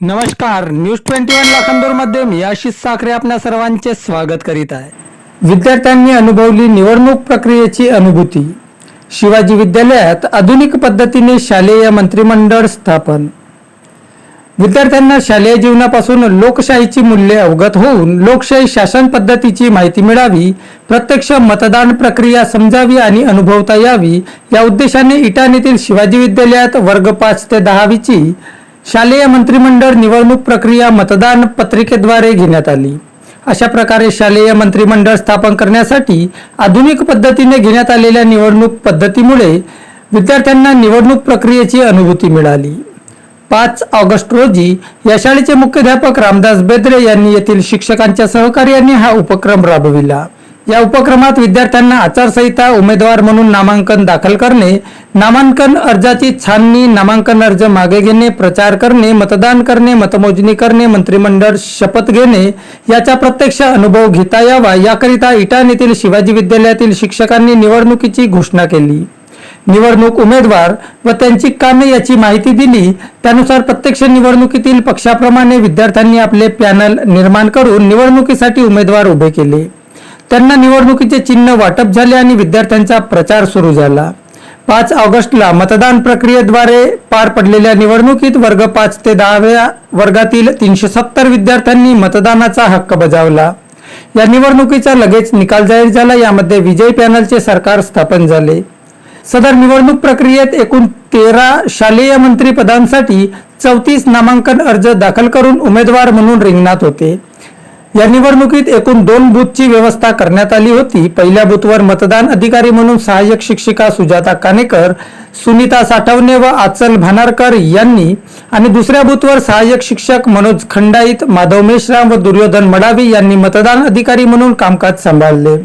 नमस्कार news twenty one लाखांदूरमध्ये मी आशिष साखरे आपल्या सर्वांचे स्वागत करीत आहे. विद्यार्थ्यांनी अनुभवली निवडणूक प्रक्रियेची अनुभूती. शिवाजी विद्यालयात आधुनिक पद्धतीने शालेय मंत्रिमंडळ स्थापन. विद्यार्थ्यांना शालेय जीवनापासून लोकशाहीची मूल्ये अवगत होऊन लोकशाही शासन पद्धतीची माहिती मिळावी प्रत्यक्ष मतदान प्रक्रिया समजावी आणि अनुभवता यावी या उद्देशाने इटाणीतील शिवाजी विद्यालयात वर्ग पाच ते दहावीची शालेय मंत्रिमंडळ निवडणूक प्रक्रिया मतदान पत्रिकेद्वारे घेण्यात आली. अशा प्रकारे शालेय मंत्रिमंडळ स्थापन करण्यासाठी आधुनिक पद्धतीने घेण्यात आलेल्या निवडणूक पद्धतीमुळे विद्यार्थ्यांना निवडणूक प्रक्रियेची अनुभूती मिळाली. पाच ऑगस्ट रोजी या शाळेचे मुख्याध्यापक रामदास बेद्रे यांनी येथील शिक्षकांच्या सहकार्याने हा उपक्रम राबविला. या उपक्रमात विद्यार्थ्यांना आचारसंहिता उमेदवार म्हणून नामांकन दाखल करणे नामांकन अर्जाची छाननी नामांकन अर्ज मागे घेणे प्रचार करणे मतदान करणे मतमोजणी करणे मंत्रिमंडळ शपथ घेणे याचा प्रत्यक्ष अनुभव घेता यावा याकरिता इटान येथील शिवाजी विद्यालयातील शिक्षकांनी निवडणुकीची घोषणा केली. निवडणूक उमेदवार व त्यांची कामे याची माहिती दिली त्यानुसार प्रत्यक्ष निवडणुकीतील पक्षाप्रमाणे विद्यार्थ्यांनी आपले पॅनल निर्माण करून निवडणुकीसाठी उमेदवार उभे केले. त्यांना निवडणुकीचे चिन्ह वाटप झाले आणि विद्यार्थ्यांचा प्रचार सुरू झाला. पाच ऑगस्टला मतदान प्रक्रियेद्वारे पार पडलेल्या निवडणुकीत वर्ग पाच ते दहाव्या वर्गातील तीनशे सत्तर विद्यार्थ्यांनी मतदानाचा हक्क बजावला. या निवडणुकीचा लगेच निकाल जाहीर झाला. यामध्ये विजय पॅनलचे सरकार स्थापन झाले. सदर निवडणूक प्रक्रियेत एकूण तेरा शालेय मंत्री पदांसाठी चौतीस नामांकन अर्ज दाखल करून उमेदवार म्हणून रिंगणात होते. या निवडणुकीत एकूण दोन बूथची व्यवस्था करण्यात आली होती. पहिल्या बूथवर मतदान अधिकारी म्हणून सहाय्यक शिक्षिका सुजाता कानेकर सुनीता साठवणे व आचल भानारकर यांनी आणि दुसऱ्या बूथवर सहाय्यक शिक्षक मनोज खंडाईत माधव मेश्राम व दुर्योधन मडावी यांनी मतदान अधिकारी म्हणून कामकाज सांभाळले.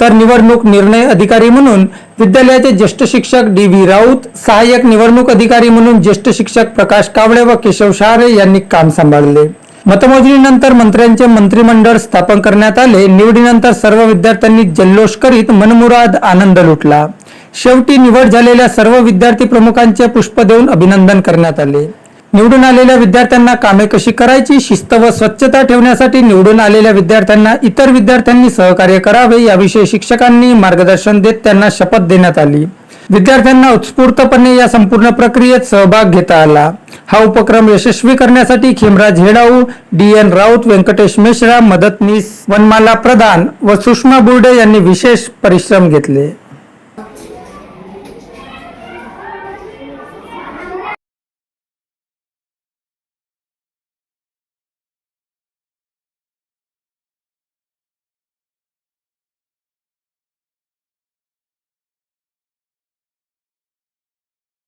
तर निवडणूक निर्णय अधिकारी म्हणून विद्यालयाचे ज्येष्ठ शिक्षक डी व्ही राऊत सहाय्यक निवडणूक अधिकारी म्हणून ज्येष्ठ शिक्षक प्रकाश कावळे व केशव शहारे यांनी काम सांभाळले. मतमोजणीनंतर मंत्र्यांचे मंत्रिमंडळ स्थापन करण्यात आले. निवडीनंतर सर्व विद्यार्थ्यांनी जल्लोष करीत मनमुराद आनंद लुटला. शेवटी निवड झालेल्या सर्व विद्यार्थी प्रमुखांचे पुष्प देऊन अभिनंदन करण्यात आले. निवडून आलेल्या विद्यार्थ्यांना कामे कशी करायची शिस्त व स्वच्छता ठेवण्यासाठी निवडून आलेल्या विद्यार्थ्यांना इतर विद्यार्थ्यांनी सहकार्य करावे याविषयी शिक्षकांनी मार्गदर्शन देत त्यांना शपथ देण्यात आली. विद्यार्थ्यांना उत्स्फूर्तपणे या संपूर्ण प्रक्रियेत सहभाग घेता आला. हा उपक्रम यशस्वी करण्यासाठी खेमराज हेडाऊ डी एन राऊत व्यंकटेश मेश्राम मदतनीस वनमाला प्रधान व सुषमा बुर्डे यांनी विशेष परिश्रम घेतले.